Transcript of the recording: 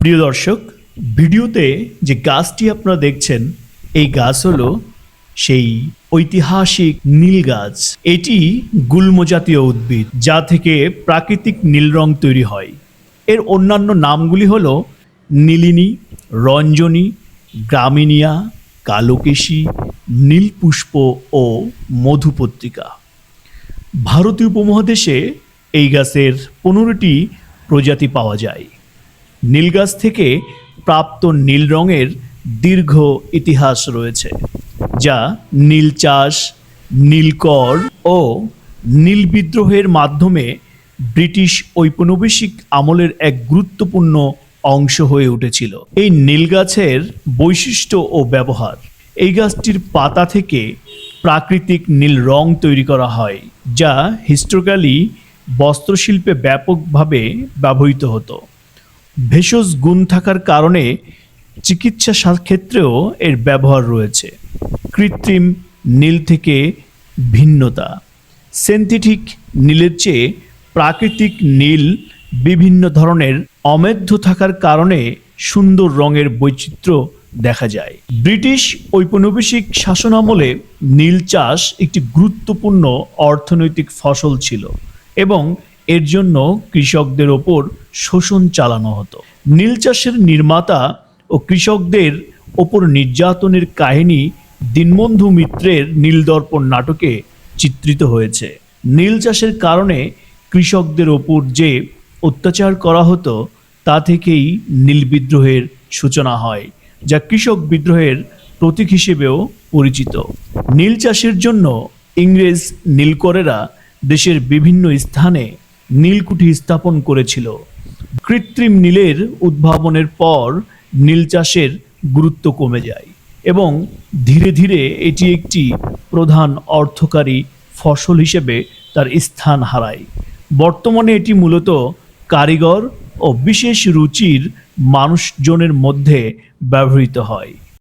প্রিয় দর্শক, ভিডিওতে যে গাছটি আপনারা দেখছেন, এই গাছ হলো সেই ঐতিহাসিক নীল গাছ। এটি গুল্ম জাতীয় উদ্ভিদ, যা থেকে প্রাকৃতিক নীল রং তৈরি হয়। এর অন্যান্য নামগুলি হলো নীলিনী, রঞ্জনী গ্রামিনিয়া কালোকেশী, নীলপুষ্প ও মধুপত্রিকা। ভারতীয় উপমহাদেশে এই গাছের পনেরোটি প্রজাতি পাওয়া যায়। নীল গাছ থেকে প্রাপ্ত নীল রঙের দীর্ঘ ইতিহাস রয়েছে, যা নীল চাষ নীলকর ও নীল বিদ্রোহের মাধ্যমে ব্রিটিশ ঔপনিবেশিক আমলের এক গুরুত্বপূর্ণ অংশ হয়ে উঠেছিল। এই নীল গাছের বৈশিষ্ট্য ও ব্যবহার, এই গাছটির পাতা থেকে প্রাকৃতিক নীল রং তৈরি করা হয়, যা হিস্টোরিক্যালি বস্ত্রশিল্পে ব্যাপকভাবে ব্যবহৃত হতো। ভেষজ গুণ থাকার কারণে চিকিৎসা ক্ষেত্রেও এর ব্যবহার রয়েছে। কৃত্রিম নীল থেকে ভিন্নতা। সেন্থেটিক নীলের চেয়ে প্রাকৃতিক নীল বিভিন্ন ধরনের অমেধ্য থাকার কারণে সুন্দর রঙের বৈচিত্র্য দেখা যায়। ব্রিটিশ ঔপনিবেশিক শাসনামলে নীল চাষ একটি গুরুত্বপূর্ণ অর্থনৈতিক ফসল ছিল এবং এর জন্য কৃষকদের ওপর শোষণ চালানো হতো। নীল চাষের নির্মাতা ও কৃষকদের ওপর নির্যাতনের কাহিনী দীনবন্ধু মিত্রের নীলদর্পণ নাটকে চিত্রিত হয়েছে। নীল চাষের কারণে কৃষকদের ওপর যে অত্যাচার করা হতো, তা থেকেই নীল বিদ্রোহের সূচনা হয়, যা কৃষক বিদ্রোহের প্রতীক হিসেবেও পরিচিত। নীল চাষের জন্য ইংরেজ নীলকরেরা দেশের বিভিন্ন স্থানে নীলকুঠি স্থাপন করেছিল। কৃত্রিম নীলের উদ্ভাবনের পর নীল চাষের গুরুত্ব কমে যায় এবং ধীরে ধীরে এটি একটি প্রধান অর্থকারী ফসল হিসেবে তার স্থান হারায়। বর্তমানে এটি মূলত কারিগর ও বিশেষ রুচির মানুষজনের মধ্যে ব্যবহৃত হয়।